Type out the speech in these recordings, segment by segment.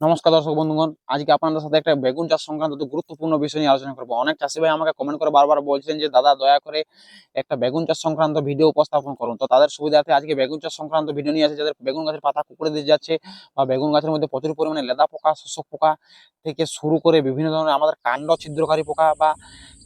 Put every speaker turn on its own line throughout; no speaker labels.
নমস্কার দর্শক বন্ধুগণ, আজকে আপনাদের সাথে একটা বেগুন চাষ সংক্রান্ত গুরুত্বপূর্ণ বিষয় নিয়ে আলোচনা করব। অনেক চাষি ভাই আমাকে কমেন্ট করে বারবার বলছেন যে, দাদা, দয়া করে একটা বেগুন চাষ সংক্রান্ত ভিডিও উপস্থাপন করুন। তো তাদের সুবিধার্থে আজকে বেগুন চাষ সংক্রান্ত ভিডিও নিয়ে আসে যাদের বেগুন গাছের পাতা কুকুরে দিয়ে যাচ্ছে বা বেগুন গাছের মধ্যে প্রচুর পরিমাণে লেদা পোকা, শোষক পোকা থেকে শুরু করে বিভিন্ন ধরনের আমাদের কাণ্ড, ছিদ্রকারী পোকা বা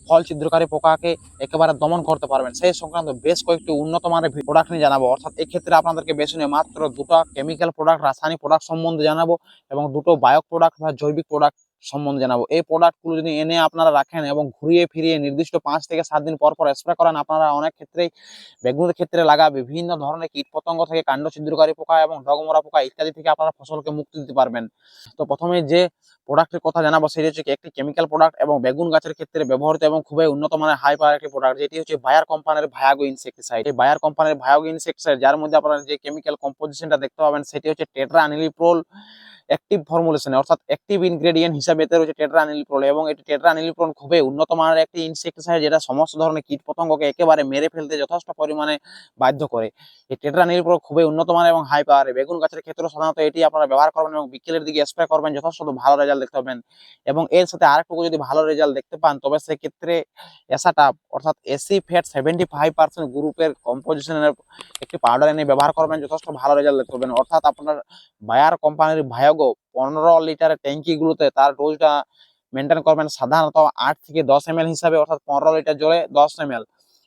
ফল ছিদ্রকারী পোকাকে একেবারে দমন করতে পারবেন। সেই সংক্রান্ত বেশ কয়েকটি উন্নত মানের প্রোডাক্ট নিয়ে জানাব। অর্থাৎ এক্ষেত্রে আপনাদেরকে বেছে নিয়ে মাত্র দুটো কেমিক্যাল প্রোডাক্ট রাসায়নিক প্রোডাক্ট সম্বন্ধে জানাব এবং দুটো বায়ো প্রোডাক্ট বা জৈবিক প্রোডাক্ট সম্বন্ধে জানাব। এই প্রোডাক্টগুলো যদি এনে আপনারা রাখেন এবং ঘুরিয়ে ফিরিয়ে নির্দিষ্ট পাঁচ থেকে সাত দিন পর পর স্প্রে করেন, আপনারা অনেক ক্ষেত্রেই বেগুনের ক্ষেত্রে লাগা বিভিন্ন ধরনের কীটপতঙ্গ থেকে কাণ্ড ছিদ্রকারী পোকা এবং ডগমরা পোকা ইত্যাদি থেকে আপনারা ফসলকে মুক্তি দিতে পারবেন। তো প্রথমে যে প্রোডাক্টের কথা জানাব সেটি হচ্ছে একটি কেমিক্যাল প্রোডাক্ট এবং বেগুন গাছের ক্ষেত্রে ব্যবহৃত এবং খুবই উন্নত মানের হাই পাওয়ার একটি প্রোডাক্ট যেটি হচ্ছে বায়ার কোম্পানির ভায়াগো ইনসেক্টিসাইড এই বায়ার কোম্পানির ভায়াগো ইনসেক্টিসাইড যার মধ্যে আপনারা যে কেমিক্যাল কম্পোজিশনটা দেখতে পাবেন, সেটি হচ্ছে টেট্রা আনিলিপ্রোল অ্যাক্টিভ ফর্মুলেশন অর্থাৎ অ্যাক্টিভ ইনগ্রেডিয়েন্ট হিসাবে এতে রয়েছে টেট্রা আনিলিপ্রোল এবং এটি টেট্রা আনিলিপ্রোল খুবই উন্নত মানের একটি ইনসেক্টিসাইড যেটা সমস্ত ধরনের কীট পতঙ্গকে একেবারে মেরে ফেলতে যথেষ্ট পরিমাণে বাধ্য করে। এই টেট্রা আনিলিপ্রোল খুবই উন্নত মানের এবং হাই পাওয়ারে বেগুন গাছের ক্ষেত্রে সাধারণত এটি আপনারা ব্যবহার করবেন এবং বিকেলের দিকে স্প্রে করবেন, যথেষ্ট ভালো রেজাল্ট দেখতে পাবেন। এবং এর সাথে আরেকটুকু যদি ভালো রেজাল্ট দেখতে পান, তবে সেক্ষেত্রে এসাটা, অর্থাৎ acephate seventy five percent গ্রুপের কম্পোজিশনের একটি পাউডার এনে ব্যবহার করবেন, যথেষ্ট ভালো রেজাল্ট দেখতে পাবেন। অর্থাৎ আপনার বায়ার কোম্পানির ভায়োগো পনেরো লিটারের ট্যাঙ্কিগুলোতে তার ডোজটা মেনটেন করবেন সাধারণত আট থেকে দশ এম হিসাবে, অর্থাৎ পনেরো লিটার জলে দশ এম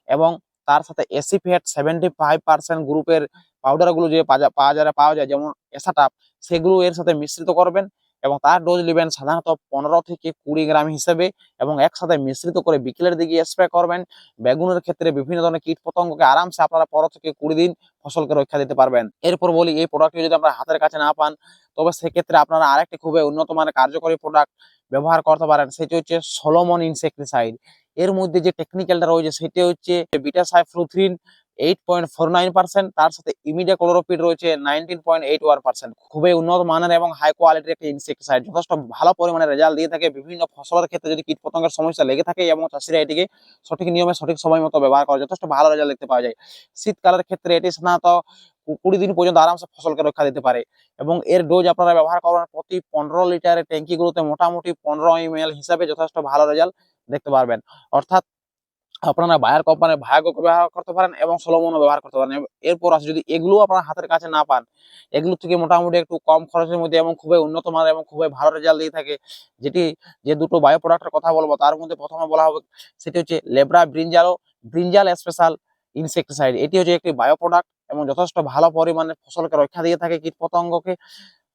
এবং তার সাথে acephate seventy five percent গ্রুপের পাউডারগুলো যে পাওয়া যায় পাওয়া যায়, যেমন এসাটাপ সেগুলো এর সাথে মিশ্রিত করবেন। এবং তার ডোজ নেবেন সাধারণত পনেরো থেকে কুড়ি গ্রাম হিসেবে এবং একসাথে মিশ্রিত করে বিকেলের দিকে স্প্রে করবেন। বেগুনের ক্ষেত্রে বিভিন্ন ধরনের কীট পতঙ্গকে আরামসে আপনারা পনেরো থেকে কুড়ি দিন ফসলকে রক্ষা দিতে পারবেন। এরপর বলি, এই প্রোডাক্টটি যদি আপনারা হাতের কাছে না পান, তবে সেক্ষেত্রে আপনারা আরেকটি খুবই উন্নত মানের কার্যকরী প্রোডাক্ট ব্যবহার করতে পারেন, সেটি হচ্ছে সোলোমন ইনসেক্টিসাইড এর মধ্যে যে টেকনিক্যালটা রয়েছে, সেটি হচ্ছে beta cyfluthrin eight point four nine percent তার সাথে ইমিডিয়া ক্লোরোপিড রয়েছে nineteen point eight one percent খুবই উন্নত মানের এবং হাই কোয়ালিটির একটি ইনসেক্টিসাইড যথেষ্ট ভালো পরিমাণে রেজাল্ট দিয়ে থাকে। বিভিন্ন ফসলের ক্ষেত্রে যদি কীট পতঙ্গের সমস্যা লেগে থাকে এবং চাষিরা এটিকে সঠিক নিয়মে, সঠিক সময় মতো ব্যবহার করে, যথেষ্ট ভালো রেজাল্ট দেখতে পাওয়া যায়। শীতকালের ক্ষেত্রে এটি সাধারণত কুড়ি দিন পর্যন্ত আরামসে ফসলকে রক্ষা দিতে পারে এবং এর ডোজ আপনারা ব্যবহার করবেন প্রতি পনেরো লিটারের ট্যাঙ্কিগুলোতে মোটামুটি পনেরো এম হিসাবে যথেষ্ট ভালো রেজাল্ট দেখতে পারবেন। অর্থাৎ আপনারা বায়ার কোম্পানির ভায়াগো ব্যবহার করতে পারেন এবং সোলোমনও ব্যবহার করতে পারেন। এরপর আছে যদি এগুলো আপনার হাতের কাছে না পান, এগুলো থেকে মোটামুটি একটু কম খরচের মধ্যে এবং খুবই উন্নত মানের এবং খুবই ভালো রেজাল্ট দিয়ে থাকে। যেটি যে দুটো বায়ো প্রোডাক্টের কথা বলব, তার মধ্যে প্রথমে বলা হবে সেটি হচ্ছে লেব্রা ব্রিঞ্জালো ব্রিঞ্জাল স্পেশাল ইনসেক্টিসাইড এটি হচ্ছে একটি বায়ো প্রোডাক্ট এবং যথেষ্ট ভালো পরিমাণে ফসলকে রক্ষা দিয়ে থাকে কীটপতঙ্গকে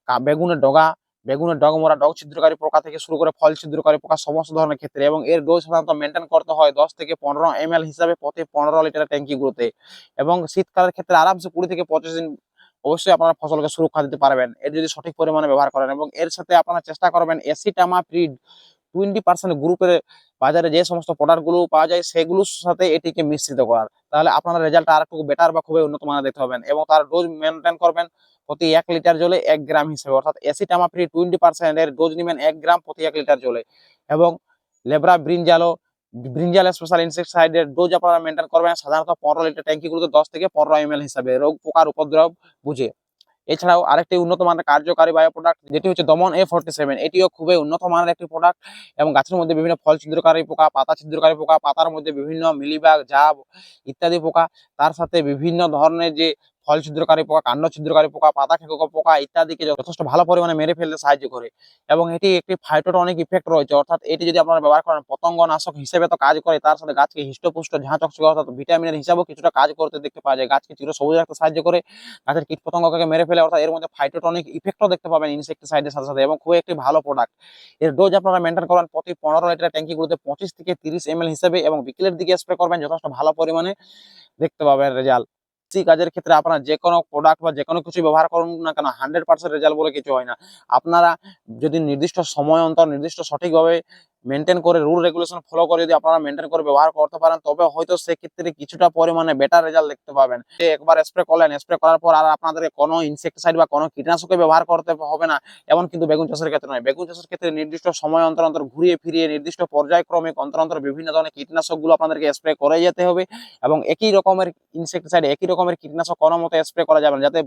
বেগুনের ডগা বেগুনের ডগমরা ডগ ছিদ্রকারী পোকা থেকে শুরু করে ফল ছিদ্রকারী পোকা, সমস্ত ধরনের ক্ষেত্রে। এবং এর ডোজ সাধারণত মেনটেন করতে হয় দশ থেকে পনেরো এম হিসাবে প্রতি পনেরো লিটার ট্যাঙ্কিগুলোতে। এবং শীতকালের ক্ষেত্রে আরামসে কুড়ি থেকে পঁচিশ দিন অবশ্যই আপনারা ফসলকে সুরক্ষা দিতে পারবেন। এর যদি সঠিক পরিমাণে ব্যবহার করেন এবং এর সাথে আপনারা চেষ্টা করবেন এসিটামা প্রিড টোয়েন্টি পার্সেন্ট গ্রুপের বাজারে যে সমস্ত প্রোডাক্টগুলো পাওয়া যায়, সেগুলোর সাথে এটিকে মিশ্রিত করার। তাহলে আপনার রেজাল্ট আর একটু বেটার বা খুবই উন্নত মানের দেখতে পাবেন এবং তার ডোজ মেনটেন করবেন প্রতি এক লিটার জলে এক গ্রাম হিসেবে। অর্থাৎ এসিটামাফ্রি টোয়েন্টি পার্সেন্ট এর ডোজ নেবেন এক গ্রাম প্রতি এক লিটার জলে। এবং লেব্রা ব্রিঞ্জালো ব্রিঞ্জাল স্পেশাল ইনসেক্টিসাইডের ডোজ আপনারা মেনটেন করবেন। সাধারণত পনেরো লিটার ট্যাঙ্কিগুলোতে দশ থেকে পনেরো এম হিসাবে। রোগ পোকার উপদ্রব বুঝে। এছাড়াও আরেকটি উন্নত মানের কার্যকারী বায়ো প্রোডাক্ট যেটি হচ্ছে দমন এ ফোর্টি সেভেন এটিও খুবই উন্নত মানের একটি প্রোডাক্ট এবং গাছের মধ্যে বিভিন্ন ফল ছিদ্রকারী পোকা, পাতা ছিদ্রকারী পোকা, পাতার মধ্যে বিভিন্ন মিলিবাগ জাব ইত্যাদি পোকা, তার সাথে বিভিন্ন ধরনের যে ফল ছিদ্রকারী পোকা, কাণ্ড ছিদ্রকারী পোকা, পাতা খেকো পোকা ইত্যাদিকে যথেষ্ট ভালো পরিমাণে মেরে ফেলতে সাহায্য করে। এবং এটি একটি ফাইটোটনিক ইফেক্ট রয়েছে। অর্থাৎ এটি যদি আপনারা ব্যবহার করেন, পতঙ্গনাশক হিসেবে তো কাজ করে। তার সাথে গাছকে হিষ্টপুষ্ট, ঝাঁ চকচকে, অর্থাৎ ভিটামিনের হিসাবেও কিছুটা কাজ করতে দেখতে পাওয়া যায়। গাছকে চির সবুজ রাখতে সাহায্য করে। গাছের কীট পতঙ্গকে মেরে ফেলে, অর্থাৎ এর মধ্যে ফাইটোটনিক ইফেক্টও দেখতে পাবেন ইনসেক্টিসাইডের সাথে সাথে। এবং খুব একটি ভালো প্রোডাক্টের ডোজ আপনারা মেনটেন করবেন প্রতি পনেরো লিটার ট্যাঙ্কিগুলোতে পঁচিশ থেকে তিরিশ এম হিসেবে এবং বিকেলের দিকে স্প্রে করবেন, যথেষ্ট ভালো পরিমাণে দেখতে পাবেন রেজাল্ট কৃষি কাজের ক্ষেত্রে আপনারা যে কোনো প্রোডাক্ট বা যে কোনো কিছু ব্যবহার করুন না কেন হান্ড্রেড পার্সেন্ট রেজাল্ট বলে কিছু হয় না। আপনারা যদি নির্দিষ্ট সময় অন্তর, নির্দিষ্ট সঠিকভাবে মেনটেন করে রুল রেগুলেশন ফলো করে যদি আপনারা মেনটেন করে ব্যবহার করতে পারেন, তবে হয়তো সেক্ষেত্রে কিছুটা পরিমাণে বেটার রেজাল্ট দেখতে পাবেন। একবার স্প্রে করলেন স্প্রে করার পর আর আপনাদেরকে কোনো ইনসেক্টিসাইড বা কোনো কীটনাশকে ব্যবহার করতে হবে না, এমন কিন্তু বেগুন চাষের ক্ষেত্রে নয়। বেগুন চাষের ক্ষেত্রে নির্দিষ্ট সময় অন্তর অন্তর ঘুরিয়ে ফিরিয়ে নির্দিষ্ট পর্যায়ক্রমিক অন্তর অন্তর বিভিন্ন ধরনের কীটনাশকগুলো আপনাদেরকে স্প্রে করে যেতে হবে এবং একই রকমের ইনসেক্টিসাইড একই রকমের কীটনাশক কোনো মতো স্প্রে করা যাবে না, যাতে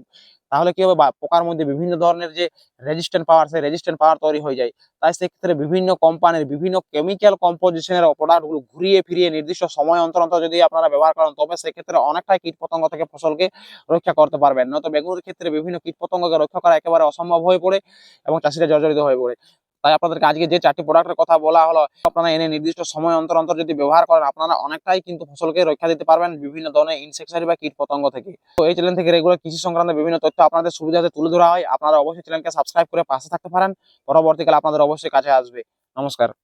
তাহলে কি হবে? পোকার মধ্যে বিভিন্ন ধরনের যে রেজিস্ট্যান্ট পাওয়ার সেই রেজিস্ট্যান্ট পাওয়ার তৈরি হয়ে যায়। তাই সেক্ষেত্রে বিভিন্ন কোম্পানির বিভিন্ন কেমিক্যাল কম্পোজিশনের প্রোডাক্টগুলো ঘুরিয়ে ফিরিয়ে নির্দিষ্ট সময় অন্তর অন্তর যদি আপনারা ব্যবহার করেন, তবে সেক্ষেত্রে অনেকটাই কীটপতঙ্গ থেকে ফসলকে রক্ষা করতে পারবেন। নয়তো বেগুনের ক্ষেত্রে বিভিন্ন কীটপতঙ্গকে রক্ষা করা একেবারে অসম্ভব হয়ে পড়ে এবং চাষিরা জর্জরিত হয়ে পড়ে। তাই আপনাদেরকে আজকে যে চারটি প্রোডাক্টের কথা বলা হলো, আপনারা এনে নির্দিষ্ট সময় অন্তর অন্তর যদি ব্যবহার করেন, আপনারা অনেকটাই কিন্তু ফসলকে রক্ষা দিতে পারবেন বিভিন্ন ধরনের ইনসেক্সাইড বা কীটপতঙ্গ থেকে। তো এই চ্যানেল থেকে রেগুলার কৃষি সংক্রান্ত বিভিন্ন তথ্য আপনাদের সুবিধাতে তুলে ধরা হয়। আপনারা অবশ্যই চ্যানেলকে সাবস্ক্রাইব করে পাশে থাকতে পারেন। পরবর্তীকালে আপনাদের অবশ্যই কাছে আসবে। নমস্কার।